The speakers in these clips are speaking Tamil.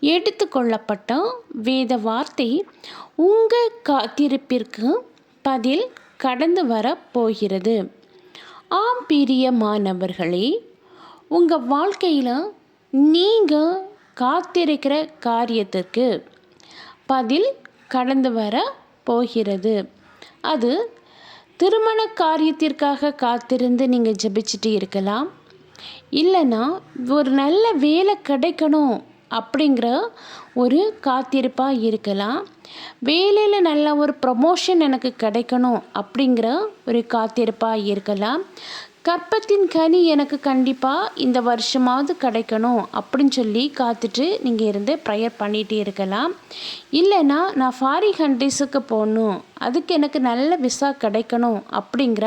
எடுத்துக்கொள்ளப்பட்ட வேத வார்த்தை உங்கள் காத்திருப்பிற்கு பதில் கடந்து வர போகிறது. ஆம் பிரியமானவர்களே உங்கள் வாழ்க்கையில் நீங்கள் காத்திருக்கிற காரியத்திற்கு பதில் கடந்து வர போகிறது. அது திருமண காரியத்திற்காக காத்திருந்து நீங்கள் ஜபிச்சுட்டு இருக்கலாம். இல்லைன்னா ஒரு நல்ல வேலை கிடைக்கணும். அப்படிங்கிற ஒரு காத்திருப்பாக இருக்கலாம். வேலையில் நல்ல ஒரு ப்ரமோஷன் எனக்கு கிடைக்கணும் அப்படிங்கிற ஒரு காத்திருப்பாக இருக்கலாம். கற்பத்தின் கனி எனக்கு கண்டிப்பாக இந்த வருஷமாவது கிடைக்கணும் அப்படின்னு சொல்லி காத்துட்டு நீங்கள் இருந்து ப்ரேயர் பண்ணிகிட்டே இருக்கலாம். இல்லைன்னா நான் ஃபாரின் கண்ட்ரிஸுக்கு போகணும் அதுக்கு எனக்கு நல்ல விசா கிடைக்கணும் அப்படிங்கிற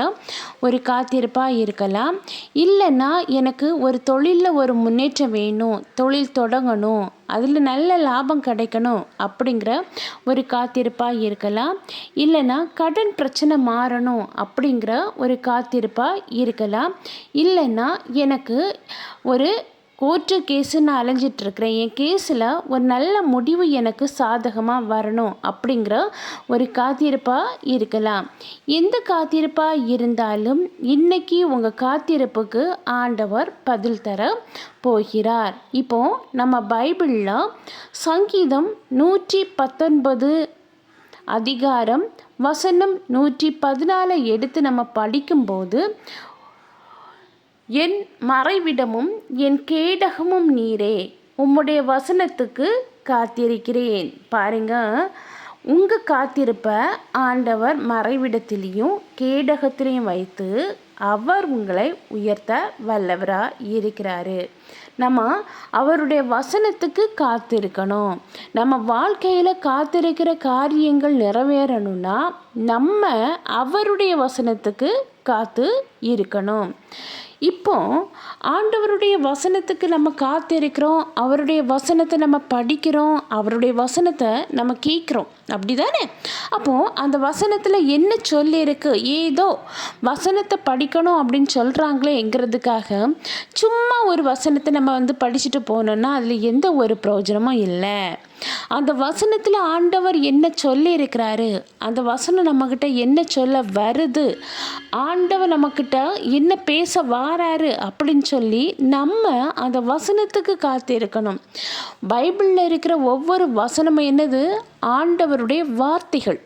ஒரு காத்திருப்பாக இருக்கலாம். இல்லைன்னா எனக்கு ஒரு தொழிலில் ஒரு முன்னேற்றம் வேணும் தொழில் தொடங்கணும் அதில் நல்ல லாபம் கிடைக்கணும் அப்படிங்கிற ஒரு காத்திருப்பாக இருக்கலாம். இல்லைன்னா கடன் பிரச்சனை மாறணும் அப்படிங்கிற ஒரு காத்திருப்பாக இருக்கலாம். இல்லைன்னா எனக்கு ஒரு கோர்ட்டு கேஸு நான் அலைஞ்சிட்ருக்கிறேன் என் கேஸில் ஒரு நல்ல முடிவு எனக்கு சாதகமாக வரணும் அப்படிங்கிற ஒரு காத்திருப்பாக இருக்கலாம். எந்த காத்திருப்பாக இருந்தாலும் இன்னைக்கு உங்கள் காத்திருப்புக்கு ஆண்டவர் பதில் தர போகிறார். இப்போ நம்ம பைபிளில் சங்கீதம் நூற்றி பத்தொன்பது அதிகாரம் வசனம் நூற்றி பதினாலை எடுத்து நம்ம படிக்கும்போது என் மறைவிடமும் என் கேடகமும் நீரே. உம்முடைய வசனத்துக்கு காத்திருக்கிறேன். பாருங்க உங்கள் காத்திருப்ப ஆண்டவர் மறைவிடத்திலையும் கேடகத்திலையும் வைத்து அவர் உங்களை உயர்த்த வல்லவராக இருக்கிறாரு. நம்ம அவருடைய வசனத்துக்கு காத்திருக்கணும். நம்ம வாழ்க்கையில் காத்திருக்கிற காரியங்கள் நிறைவேறணும்னா நம்ம அவருடைய வசனத்துக்கு காத்து இருக்கணும். இப்போ ஆண்டவருடைய வசனத்துக்கு நம்ம காத்திருக்கிறோம் அவருடைய வசனத்தை நம்ம படிக்கிறோம் அவருடைய வசனத்தை நம்ம கேட்குறோம். அப்படி தானே அப்போது அந்த வசனத்தில் என்ன சொல்லியிருக்கு? ஏதோ வசனத்தை படிக்கணும் அப்படின்னு சொல்கிறாங்களேங்கிறதுக்காக சும்மா ஒரு வசனத்தை நம்ம வந்து படிச்சுட்டு போனோம்னா அதில் எந்த ஒரு பிரயோஜனமும் இல்லை. அந்த வசனத்தில் ஆண்டவர் என்ன சொல்லியிருக்கிறாரு? அந்த வசனம் நம்மக்கிட்ட என்ன சொல்ல வருது? ஆண்டவர் நம்மக்கிட்ட என்ன பேச வாராரு அப்படின்னு சொல்லி நம்ம அந்த வசனத்துக்கு காத்து இருக்கணும் பைபிளில் இருக்கிற ஒவ்வொரு வசனமும் என்னது? ஆண்டவர் ஆண்டவருடைய வார்த்தைகள்.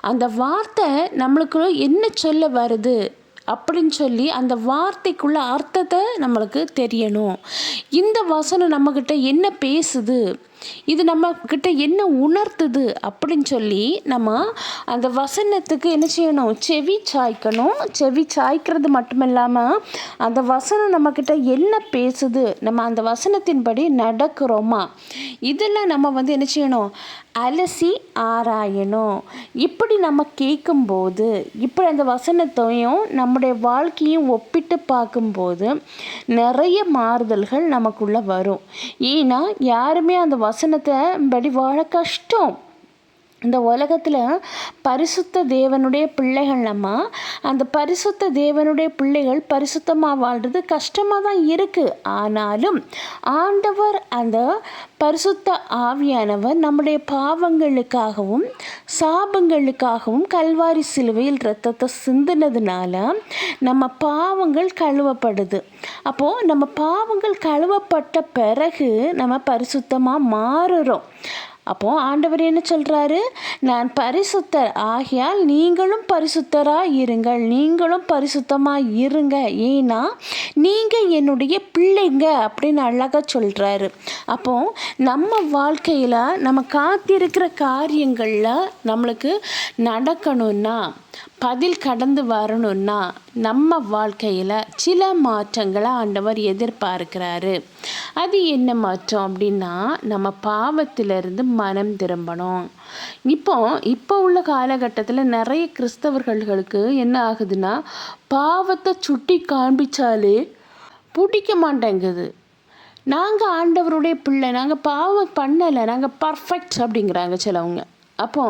அந்த வார்த்தை நம்மளுக்கு என்ன சொல்ல வருது அப்படின்னு சொல்லி அந்த வார்த்தைக்குள்ள அர்த்தத்தை நம்மளுக்கு தெரியணும். இந்த வசனம் நம்மக்கிட்ட என்ன பேசுது? இது நம்ம கிட்ட என்ன உணர்த்துது? அப்படின்னு சொல்லி நம்ம அந்த வசனத்துக்கு என்ன செய்யணும்? செவி சாய்க்கணும். செவி சாய்க்கிறது மட்டும் இல்லாமல் அந்த வசனம் நம்மக்கிட்ட என்ன பேசுது? நம்ம அந்த வசனத்தின்படி நடக்கிறோமா? இதெல்லாம் நம்ம வந்து என்ன செய்யணும்? அலசி ஆராயணும். இப்படி நம்ம கேட்கும்போது இப்படி அந்த வசனத்தையும் நம்முடைய வாழ்க்கையும் ஒப்பிட்டு பார்க்கும்போது நிறைய மாறுதல்கள் நமக்குள்ளே வரும். ஏன்னா யாருமே அந்த வசனத்தை படி வாழ கஷ்டம். இந்த உலகத்தில் பரிசுத்த தேவனுடைய பிள்ளைகள் நம்ம. அந்த பரிசுத்த தேவனுடைய பிள்ளைகள் பரிசுத்தமாக வாழ்கிறது கஷ்டமாக தான் இருக்குது ஆனாலும் ஆண்டவர் அந்த பரிசுத்த ஆவியானவர் நம்முடைய பாவங்களுக்காகவும் சாபங்களுக்காகவும் கல்வாரி சிலுவையில் ரத்தத்தை சிந்தினதுனால நம்ம பாவங்கள் கழுவப்படுது. அப்போது நம்ம பாவங்கள் கழுவப்பட்ட பிறகு நம்ம பரிசுத்தமாக மாறுறோம். அப்போ ஆண்டவர் என்ன சொல்கிறாரு நான் பரிசுத்தர் ஆகியால் நீங்களும் பரிசுத்தராக இருங்கள். நீங்களும் பரிசுத்தமாக இருங்க. ஏன்னா நீங்கள் என்னுடைய பிள்ளைங்க அப்படின்னு அழகாக சொல்கிறாரு அப்போ நம்ம வாழ்க்கையில் நம்ம காத்திருக்கிற காரியங்களில் நம்மளுக்கு நடக்கணும்னா பதில் கடந்து வரணும்னா நம்ம வாழ்க்கையில் சில மாற்றங்களை ஆண்டவர் எதிர்பார்க்கிறாரு. அது என்ன மாற்றம் அப்படின்னா நம்ம பாவத்திலிருந்து மனம் திரும்பணும். இப்போ இப்போ உள்ள காலகட்டத்தில் நிறைய கிறிஸ்தவர்களுக்கு என்ன ஆகுதுன்னா பாவத்தை சுட்டி காண்பிச்சாலே பிடிக்க மாட்டேங்குது. நாங்கள் ஆண்டவருடைய பிள்ளை நாங்கள் பாவம் பண்ணலை நாங்கள் பர்ஃபெக்ட் அப்படிங்கிறாங்க சிலவங்க. அப்போ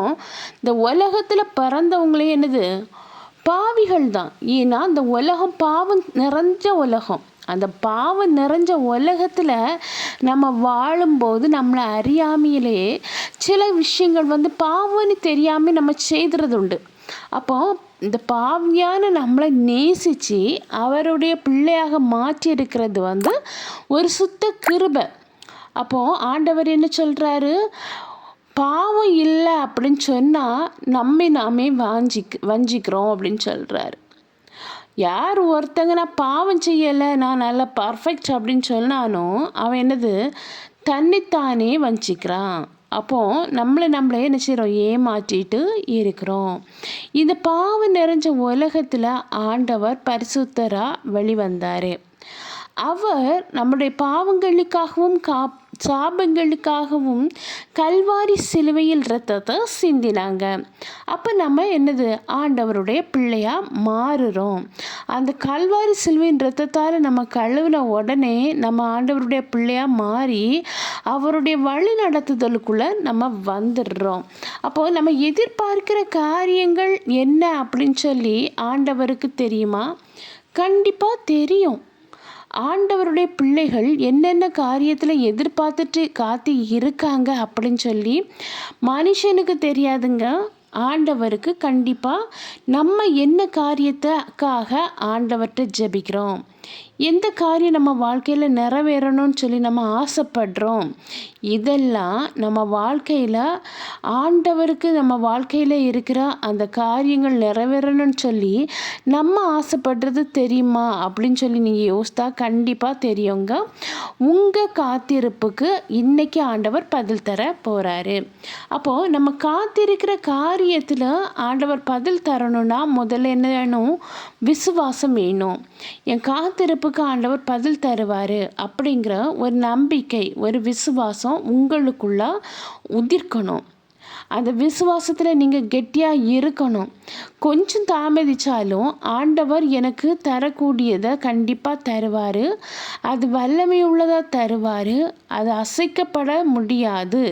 இந்த உலகத்தில் பிறந்தவங்களே என்னது? பாவிகள் தான். ஏன்னா அந்த உலகம் பாவம் நிறைஞ்ச உலகம். அந்த பாவம் நிறைஞ்ச உலகத்தில் நம்ம வாழும்போது நம்மளை அறியாமையிலே சில விஷயங்கள் வந்து பாவம்னு தெரியாமல் நம்ம செய்கிறது உண்டு அப்போ இந்த பாவியான நம்மளை நேசித்து அவருடைய பிள்ளையாக மாற்றி இருக்கிறது வந்து ஒரு சுத்த கிருபை. அப்போது ஆண்டவர் என்ன சொல்கிறாரு பாவம் இல்லை அப்படின்னு சொன்னால் நம்மை நாமே வாஞ்சிக் வஞ்சிக்கிறோம் அப்படின்னு சொல்கிறாரு யார் ஒருத்தங்க நான் பாவம் செய்யலை நான் நல்லா பர்ஃபெக்ட் அப்படின்னு சொன்னாலும் அவன் என்னது? தன்னைத்தானே வஞ்சிக்கிறான். அப்போது நம்மளை நம்மளே என்ன செய்கிறோம் ஏமாற்றிட்டு இருக்கிறோம். இந்த பாவம் நிறைஞ்ச உலகத்தில் ஆண்டவர் பரிசுத்தராக வெளிவந்தார். அவர் நம்முடைய பாவங்களுக்காகவும் காப் சாபங்களுக்காகவும் கல்வாரி சிலுவையில் ரத்தத்தை சிந்தினாங்க. அப்போ நம்ம என்னது? ஆண்டவருடைய பிள்ளையாக மாறுறோம். அந்த கல்வாரி சிலுவையின் ரத்தத்தால் நம்ம கழுவின உடனே நம்ம ஆண்டவருடைய பிள்ளையாக மாறி அவருடைய வழி நடத்துதலுக்குள்ளே நம்ம வந்துடுறோம். அப்போது நம்ம எதிர்பார்க்கிற காரியங்கள் என்ன அப்படின்னு சொல்லி ஆண்டவருக்கு தெரியுமா? கண்டிப்பாக தெரியும். ஆண்டவருடைய பிள்ளைகள் என்னென்ன காரியத்தில் எதிர்பார்த்துட்டு காத்து இருக்காங்க அப்படின்னு சொல்லி மனுஷனுக்கு தெரியாதுங்க. ஆண்டவருக்கு கண்டிப்பாக நம்ம என்ன காரியத்துக்காக ஆண்டவர்கிட்ட ஜெபிக்கிறோம்? எந்த காரியம் நம்ம வாழ்க்கையில் நிறைவேறணும்னு சொல்லி நம்ம ஆசைப்படுறோம் இதெல்லாம் நம்ம வாழ்க்கையில் ஆண்டவருக்கு நம்ம வாழ்க்கையில் இருக்கிற அந்த காரியங்கள் நிறைவேறணும்னு சொல்லி நம்ம ஆசைப்படுறது தெரியுமா அப்படின்னு சொல்லி நீங்கள் யோசித்தா கண்டிப்பாக தெரியுங்க. உங்கள் காத்திருப்புக்கு இன்றைக்கி ஆண்டவர் பதில் தர போகிறாரு அப்போது நம்ம காத்திருக்கிற காரியத்தில் ஆண்டவர் பதில் தரணும்னா முதல்ல என்ன வேணும் விசுவாசம் வேணும். என் காத்து காத்திருப்புக்கு ஆண்டவர் பதில் தருவார் அப்படிங்கிற ஒரு நம்பிக்கை ஒரு விசுவாசம் உங்களுக்குள்ள உதிர்க்கணும். அந்த விசுவாசத்தில் நீங்கள் கெட்டியாக இருக்கணும். கொஞ்சம் தாமதித்தாலும் ஆண்டவர் எனக்கு தரக்கூடியதை கண்டிப்பாக தருவார். அது வல்லமை உள்ளதாக தருவார். அது அசைக்கப்பட முடியாது.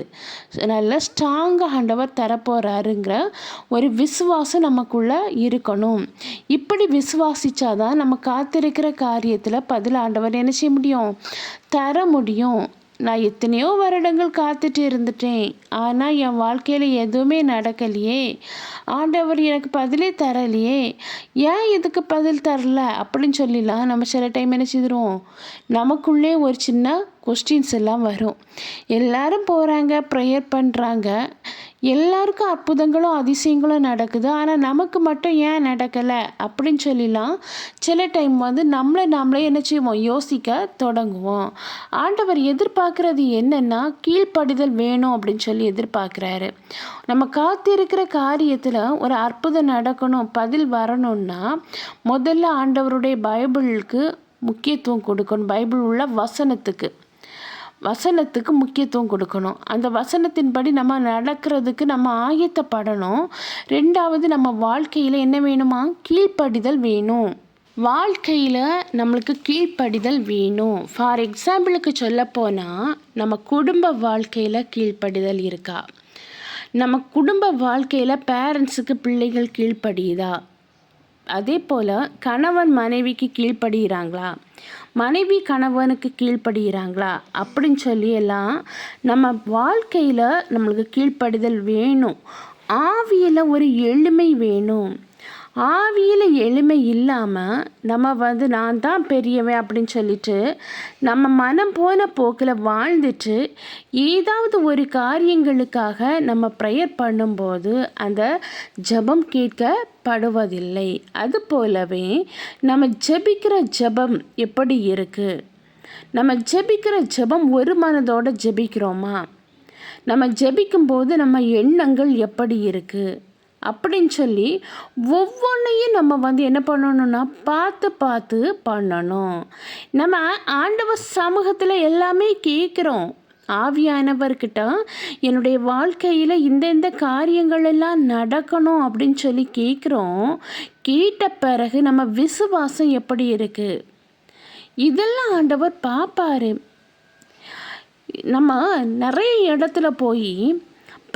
நல்ல ஸ்ட்ராங்காக ஆண்டவர் தரப்போகிறாருங்கிற ஒரு விசுவாசம் நமக்குள்ளே இருக்கணும். இப்படி விசுவாசித்தாதான் நம்ம காத்திருக்கிற காரியத்தில் பதில் ஆண்டவர் என்ன செய்ய முடியும்? தர முடியும். நான் எத்தனையோ வருடங்கள் காத்துட்டு இருந்துட்டேன். ஆனால் என் வாழ்க்கையில் எதுவுமே நடக்கலையே. ஆண்டவர் எனக்கு பதிலே தரலையே. ஏன் இதுக்கு பதில் தரல? அப்படின்னு சொல்லிலாம் நம்ம சில டைம் என்ன செய்திருவோம்? நமக்குள்ளே ஒரு சின்ன கொஸ்டின்ஸ் எல்லாம் வரும். எல்லாரும் போகிறாங்க ப்ரேயர் பண்ணுறாங்க எல்லாருக்கும் அற்புதங்களும் அதிசயங்களும் நடக்குது. ஆனால் நமக்கு மட்டும் ஏன் நடக்கலை? அப்படின்னு சொல்லிலாம் சில டைம் வந்து நம்மளை நம்மளே என்ன செய்வோம்? யோசிக்க தொடங்குவோம். ஆண்டவர் எதிர்பார்க்குறது என்னென்னா கீழ்ப்படிதல் வேணும் அப்படின்னு சொல்லி எதிர்பார்க்குறாரு. நம்ம காத்திருக்கிற காரியத்தில் ஒரு அற்புதம் நடக்கணும் பதில் வரணும்னா முதல்ல ஆண்டவருடைய பைபிளுக்கு முக்கியத்துவம் கொடுக்கணும் பைபிள் உள்ள வசனத்துக்கு. வசனத்துக்கு முக்கியத்துவம் கொடுக்கணும். அந்த வசனத்தின்படி நம்ம நடக்கிறதுக்கு நம்ம ஆயத்தப்படணும். ரெண்டாவது நம்ம வாழ்க்கையில் என்ன வேணுமா? கீழ்ப்படிதல் வேணும். வாழ்க்கையில் நம்மளுக்கு கீழ்ப்படிதல் வேணும். ஃபார் எக்ஸாம்பிளுக்கு சொல்லப்போனால் நம்ம குடும்ப வாழ்க்கையில் கீழ்ப்படிதல் இருக்கா? நம்ம குடும்ப வாழ்க்கையில் பேரண்ட்ஸுக்கு பிள்ளைகள் கீழ்ப்படியுதா? அதே போல் கணவன் மனைவிக்கு கீழ்ப்படுகிறாங்களா மனைவி கணவனுக்கு கீழ்ப்படுகிறாங்களா அப்படின்னு சொல்லி எல்லாம் நம்ம வாழ்க்கையில் நம்மளுக்கு கீழ்ப்படுதல் வேணும். ஆவியில் ஒரு எளிமை வேணும். ஆவியில் எளிமை இல்லாமல் நம்ம வந்து நான் தான் பெரியவன் அப்படின்னு சொல்லிட்டு நம்ம மனம் போன போக்கில் வாழ்ந்துட்டு ஏதாவது ஒரு காரியங்களுக்காக நம்ம ப்ரேயர் பண்ணும்போது அந்த ஜபம் கேட்கப்படுவதில்லை. அது போலவே நம்ம ஜெபிக்கிற ஜபம் எப்படி இருக்குது நம்ம ஜெபிக்கிற ஜபம் ஒரு மனதோடு ஜெபிக்கிறோமா? நம்ம ஜெபிக்கும்போது நம்ம எண்ணங்கள் எப்படி இருக்குது அப்படின்னு சொல்லி ஒவ்வொன்றையும் நம்ம வந்து என்ன பண்ணணும்னா பார்த்து பார்த்து பண்ணணும். நம்ம ஆண்டவர் சமூகத்தில் எல்லாமே கேட்குறோம். ஆவியானவர்கிட்ட என்னுடைய வாழ்க்கையில் இந்த இந்த காரியங்கள் எல்லாம் நடக்கணும் அப்படின்னு சொல்லி கேட்குறோம். கேட்ட பிறகு நம்ம விசுவாசம் எப்படி இருக்குது இதெல்லாம் ஆண்டவர் பார்ப்பாரு. நம்ம நிறைய இடத்துல போய்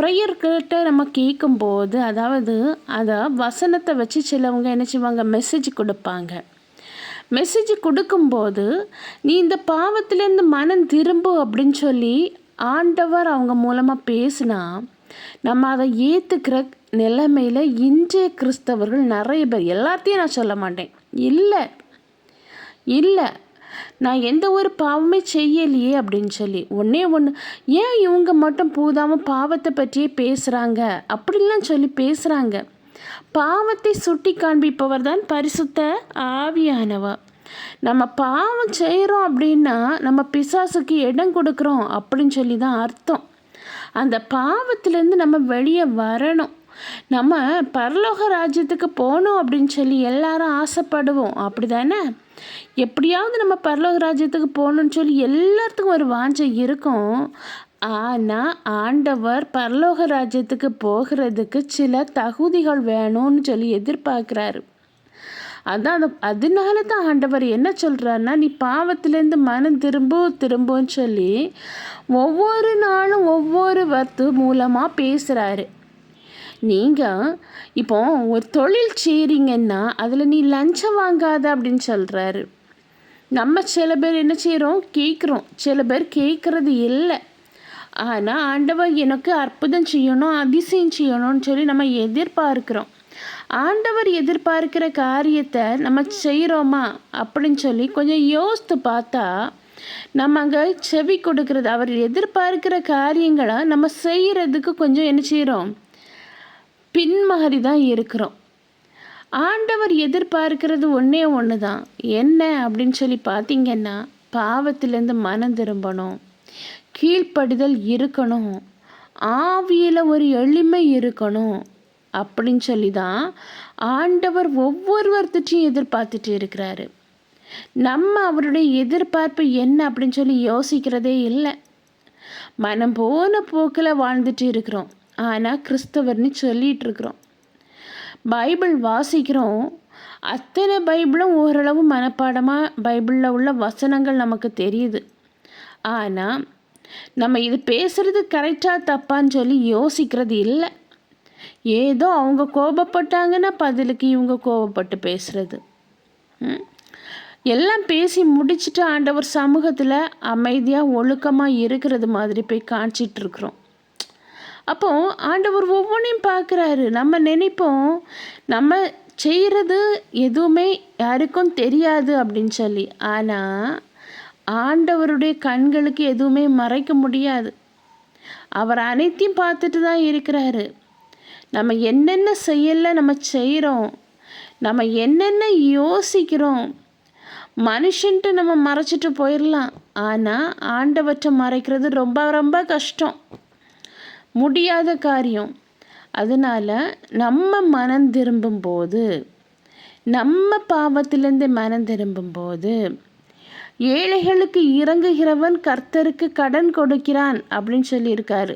ப்ரேயர்கிட்ட நம்ம கேட்கும்போது அதாவது அதை வசனத்தை வச்சு சிலவங்க என்ன செய்வாங்க? மெசேஜ் கொடுப்பாங்க. மெசேஜ் கொடுக்கும்போது நீ இந்த பாவத்திலேருந்து மனம் திரும்பு அப்படின்னு சொல்லி ஆண்டவர் அவங்க மூலமாக பேசினா நம்ம அதை ஏற்றுக்கிற நிலைமையில் இன்றைய கிறிஸ்தவர்கள் நிறைய பேர் எல்லாத்தையும் நான் சொல்ல மாட்டேன். இல்லை. இல்லை. நான் எந்த ஒரு பாவமே செய்யலையே அப்படின்னு சொல்லி. ஒன்றே ஒன்று ஏன் இவங்க மட்டும் பூதாமல் பாவத்தை பற்றியே பேசுகிறாங்க அப்படிலாம் சொல்லி பேசுகிறாங்க பாவத்தை சுட்டி காண்பிப்பவர் தான் பரிசுத்த ஆவியானவர். நம்ம பாவம் செய்கிறோம் அப்படின்னா நம்ம பிசாசுக்கு இடம் கொடுக்குறோம் அப்படின்னு சொல்லி தான் அர்த்தம். அந்த பாவத்திலேருந்து நம்ம வெளியே வரணும். நம்ம பரலோக ராஜ்யத்துக்கு போகணும் அப்படின்னு சொல்லி எல்லாரும் ஆசைப்படுவோம். அப்படி தானே எப்படியாவது நம்ம பரலோக ராஜ்யத்துக்கு போகணுன்னு சொல்லி எல்லாத்துக்கும் ஒரு வாஞ்சை இருக்கும். ஆனால் ஆண்டவர் பரலோக ராஜ்யத்துக்கு போகிறதுக்கு சில தகுதிகள் வேணும்னு சொல்லி எதிர்பார்க்குறாரு. அதான் அந்த அதனால தான் ஆண்டவர் என்ன சொல்கிறாருன்னா நீ பாவத்திலேருந்து மனம் திரும்ப திரும்புன்னு சொல்லி ஒவ்வொரு நாளும் ஒவ்வொரு வர்த்து மூலமாக பேசுகிறாரு நீங்கள் இப்போ ஒரு தொழில் செய்கிறீங்கன்னா அதில் நீ லஞ்சம் வாங்காத அப்படின்னு சொல்கிறாரு நம்ம சில பேர் என்ன செய்கிறோம் கேட்குறோம் சில பேர் கேட்குறது இல்லை. ஆனால் ஆண்டவர் எனக்கு அற்புதம் செய்யணும் அதிசயம் செய்யணும்னு சொல்லி நம்ம எதிர்பார்க்குறோம். ஆண்டவர் எதிர்பார்க்கிற காரியத்தை நம்ம செய்கிறோமா அப்படின்னு சொல்லி கொஞ்சம் யோசித்து பார்த்தா நம்ம அங்கே செவி கொடுக்கறது அவர் எதிர்பார்க்கிற காரியங்களை நம்ம செய்கிறதுக்கு கொஞ்சம் என்ன செய்கிறோம் பின்மாறி தான் இருக்கிறோம். ஆண்டவர் எதிர்பார்க்கிறது ஒன்றே ஒன்று தான் என்ன அப்படின்னு சொல்லி பார்த்தீங்கன்னா பாவத்திலேருந்து மனம் திரும்பணும். கீழ்ப்படிதல் இருக்கணும். ஆவியில் ஒரு எளிமை இருக்கணும் அப்படின்னு சொல்லி தான் ஆண்டவர் ஒவ்வொருவர்த்திட்டையும் எதிர்பார்த்துட்டு இருக்கிறாரு. நம்ம அவருடைய எதிர்பார்ப்பு என்ன அப்படின்னு சொல்லி யோசிக்கிறதே இல்லை. மனம் போன போக்கில் வாழ்ந்துட்டு இருக்கிறோம். ஆனால் கிறிஸ்தவர்னு சொல்லிகிட்டு இருக்கிறோம் பைபிள் வாசிக்கிறோம். அத்தனை பைபிளும் ஓரளவு மனப்பாடமாக பைபிளில் உள்ள வசனங்கள் நமக்கு தெரியுது. ஆனால் நம்ம இது பேசுகிறது கரெக்டாக தப்பான்னு சொல்லி யோசிக்கிறது இல்லை. ஏதோ அவங்க கோபப்பட்டாங்கன்னா பதிலுக்கு இவங்க கோபப்பட்டு பேசுகிறது எல்லாம் பேசி முடிச்சுட்டு ஆண்டவர் சமூகத்தில் அமைதியாக ஒழுக்கமாக இருக்கிறது மாதிரி போய் காமிச்சிட்ருக்குறோம் அப்போ ஆண்டவர் ஒவ்வொன்றையும் பார்க்குறாரு. நம்ம நினைப்போம் நம்ம செய்கிறது எதுவுமே யாருக்கும் தெரியாது அப்படின்னு சொல்லி. ஆனால் ஆண்டவருடைய கண்களுக்கு எதுவுமே மறைக்க முடியாது. அவர் அனைத்தையும் பார்த்துட்டு தான் இருக்கிறாரு. நம்ம என்னென்ன செய்யலை நம்ம செய்கிறோம் நம்ம என்னென்ன யோசிக்கிறோம் மனுஷன்ட்டு நம்ம மறைச்சிட்டு போயிடலாம் ஆனால் ஆண்டவற்றை மறைக்கிறது ரொம்ப ரொம்ப கஷ்டம். முடியாத காரியம். அதனால் நம்ம மனம் திரும்பும்போது நம்ம பாவத்திலேருந்து மனம் திரும்பும்போது ஏழைகளுக்கு இறங்குகிறவன் கர்த்தருக்கு கடன் கொடுக்கிறான் அப்படின்னு சொல்லியிருக்காரு.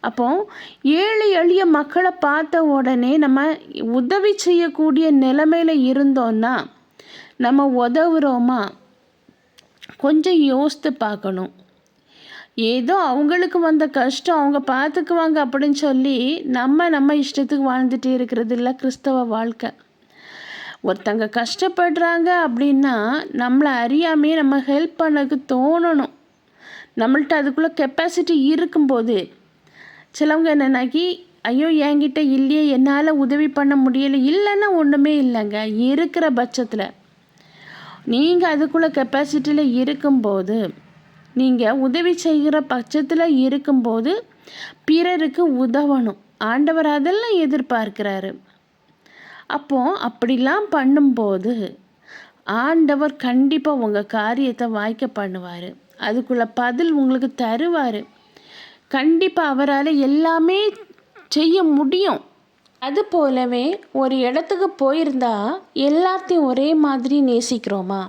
அப்போ ஏழை எளிய மக்களை பார்த்த உடனே நம்ம உதவி செய்யக்கூடிய நிலைமையில் இருந்தோன்னா நம்ம உதவுறோமா? கொஞ்சம் யோசித்து பார்க்கணும். ஏதோ அவங்களுக்கு வந்த கஷ்டம் அவங்க பார்த்துக்குவாங்க அப்படின்னு சொல்லி நம்ம நம்ம இஷ்டத்துக்கு வாழ்ந்துட்டு இருக்கிறது இல்லை கிறிஸ்தவ வாழ்க்கை. ஒருத்தங்க கஷ்டப்படுறாங்க அப்படின்னா நம்மளை அறியாமையே நம்ம ஹெல்ப் பண்ணதுக்கு தோணணும். நம்மள்ட்ட அதுக்குள்ளே கெப்பாசிட்டி இருக்கும்போது சிலவங்க என்னன்னாக்கி ஐயோ என்கிட்ட இல்லையே என்னால் உதவி பண்ண முடியலை. இல்லைன்னா ஒன்றுமே இல்லைங்க இருக்கிற பட்சத்தில். நீங்கள் அதுக்குள்ளே கெப்பாசிட்டியில் இருக்கும்போது நீங்கள் உதவி செய்கிற பட்சத்தில் இருக்கும்போது பிறருக்கு உதவணும். ஆண்டவர் அதெல்லாம் எதிர்பார்க்கிறாரு. அப்போது அப்படிலாம் பண்ணும்போது ஆண்டவர் கண்டிப்பாக உங்கள் காரியத்தை வாய்க்க பண்ணுவார். அதுக்குள்ள பதில் உங்களுக்கு தருவார். கண்டிப்பாக அவரால் எல்லாமே செய்ய முடியும். அது போலவே ஒரு இடத்துக்கு போயிருந்தா எல்லாத்தையும் ஒரே மாதிரி நேசிக்கிறோமா?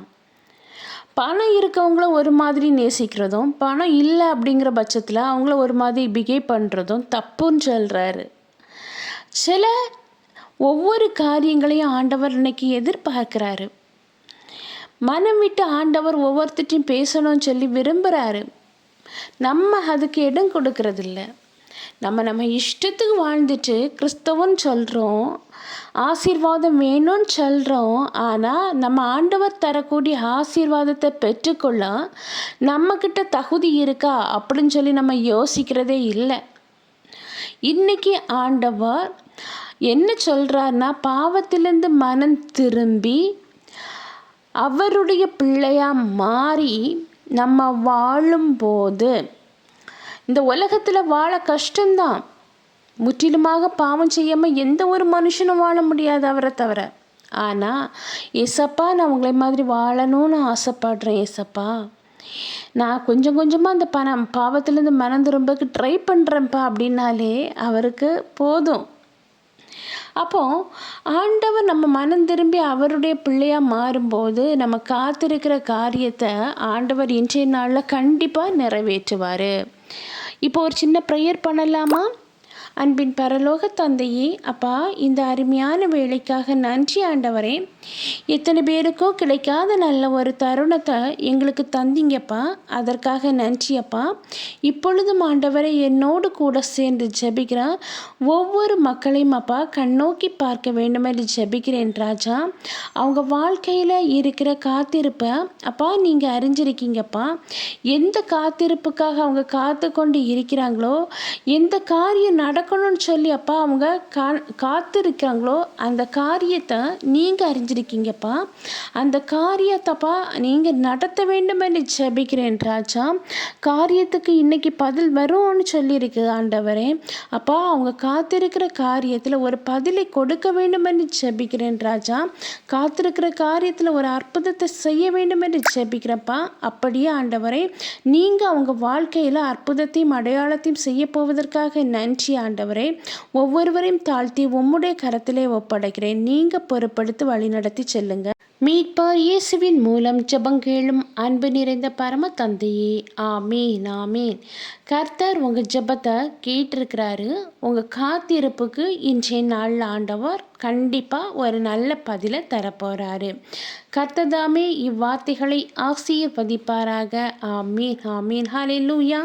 பணம் இருக்கவங்கள ஒரு மாதிரி நேசிக்கிறதும் பணம் இல்லை அப்படிங்கிற பட்சத்தில் அவங்கள ஒரு மாதிரி பிஹேவ் பண்ணுறதும் தப்புன்னு சொல்கிறாரு சில ஒவ்வொரு காரியங்களையும் ஆண்டவர் இன்னைக்கு எதிர்பார்க்குறாரு. மனம் விட்டு ஆண்டவர் ஒவ்வொருத்திட்டையும் பேசணும்னு சொல்லி விரும்புகிறாரு நம்ம அதுக்கு இடம் கொடுக்கறதில்ல. நம்ம நம்ம இஷ்டத்துக்கு வாழ்ந்துட்டு கிறிஸ்தவன் சொல்கிறோம் ஆசீர்வாதம் வேணும்னு சொல்கிறோம் ஆனால் நம்ம ஆண்டவர் தரக்கூடிய ஆசீர்வாதத்தை பெற்றுக்கொள்ள நம்மக்கிட்ட தகுதி இருக்கா அப்படின்னு சொல்லி நம்ம யோசிக்கிறதே இல்லை. இன்னைக்கு ஆண்டவர் என்ன சொல்கிறாருன்னா பாவத்திலேருந்து மனம் திரும்பி அவருடைய பிள்ளையாக மாறி நம்ம வாழும்போது இந்த உலகத்தில் வாழ கஷ்டம்தான். முற்றிலுமாக பாவம் செய்யாமல் எந்த ஒரு மனுஷனும் வாழ முடியாது அவரை தவிர. ஆனால் ஏசப்பா நான் உங்களை மாதிரி வாழணும்னு ஆசைப்படுறேன் ஏசப்பா. நான் கொஞ்சம் கொஞ்சமாக அந்த பணம் பாவத்திலேருந்து மனம் திரும்பக்கு ட்ரை பண்ணுறேன்ப்பா அப்படின்னாலே அவருக்கு போதும். அப்போ ஆண்டவர் நம்ம மனம் திரும்பி அவருடைய பிள்ளையாக மாறும்போது நம்ம காத்திருக்கிற காரியத்தை ஆண்டவர் இன்றைய நாளில் கண்டிப்பாக நிறைவேற்றுவார். இப்போ ஒரு சின்ன ப்ரேயர் பண்ணலாமா? அன்பின் பரலோக தந்தையே அப்பா இந்த அருமையான வேலைக்காக நன்றி ஆண்டவரே. எத்தனை பேருக்கோ கிடைக்காத நல்ல ஒரு தருணத்தை எங்களுக்கு தந்தீங்கப்பா. அதற்காக நன்றி அப்பா. இப்பொழுதும் ஆண்டவரை என்னோடு கூட சேர்ந்து ஜபிக்கிறேன் ஒவ்வொரு மக்களையும் அப்பா கண்ணோக்கி பார்க்க வேண்டும் என்று ஜபிக்கிறேன் ராஜா. அவங்க வாழ்க்கையில் இருக்கிற காத்திருப்பை அப்பா நீங்கள் அறிஞ்சிருக்கீங்கப்பா. எந்த காத்திருப்புக்காக அவங்க காத்து கொண்டு இருக்கிறாங்களோ எந்த காரியம் நட நடக்கணும்னு சொல்லி அப்பா அவங்க கா காத்திருக்காங்களோ அந்த காரியத்தை நீங்கள் அறிஞ்சிருக்கீங்கப்பா. அந்த காரியத்தைப்பா நீங்கள் நடத்த வேண்டும் என்று ஜபிக்கிறேன் ராஜா. காரியத்துக்கு இன்னைக்கு பதில் வரும்னு சொல்லியிருக்கு ஆண்டவரே. அப்பா அவங்க காத்திருக்கிற காரியத்தில் ஒரு பதிலை கொடுக்க வேண்டும் என்று ஜபிக்கிறேன் ராஜா. காத்திருக்கிற காரியத்தில் ஒரு அற்புதத்தை செய்ய வேண்டும் என்று ஜபிக்கிறப்பா அப்படியே ஆண்டவரே நீங்கள் அவங்க வாழ்க்கையில் அற்புதத்தையும் அடையாளத்தையும் செய்ய போவதற்காக நன்றி ஆண்டு ஆண்டவரே ஒவ்வொருவரையும் தாழ்த்தி உம்முடைய கரத்திலே ஒப்படைக்கிறேன். நீங்க பொறுப்படுத்தி வழிநடத்தி செல்லுங்க. மீட்பார் இயேசுவின் மூலம் ஜபங்கேளும் அன்பு நிறைந்த பரம தந்தையே ஆமீன் ஆமீன். கர்த்தர் உங்கள் ஜபத்தை கேட்டிருக்கிறாரு. உங்கள் காத்திருப்புக்கு இன்றைய நாளில் ஆண்டவர் கண்டிப்பாக ஒரு நல்ல பதிலை தரப்போகிறாரு கர்த்ததாமே இவ்வார்த்தைகளை ஆசிர்வதிப்பாராக. ஆமீன் ஆமீன். ஹாலே லூயா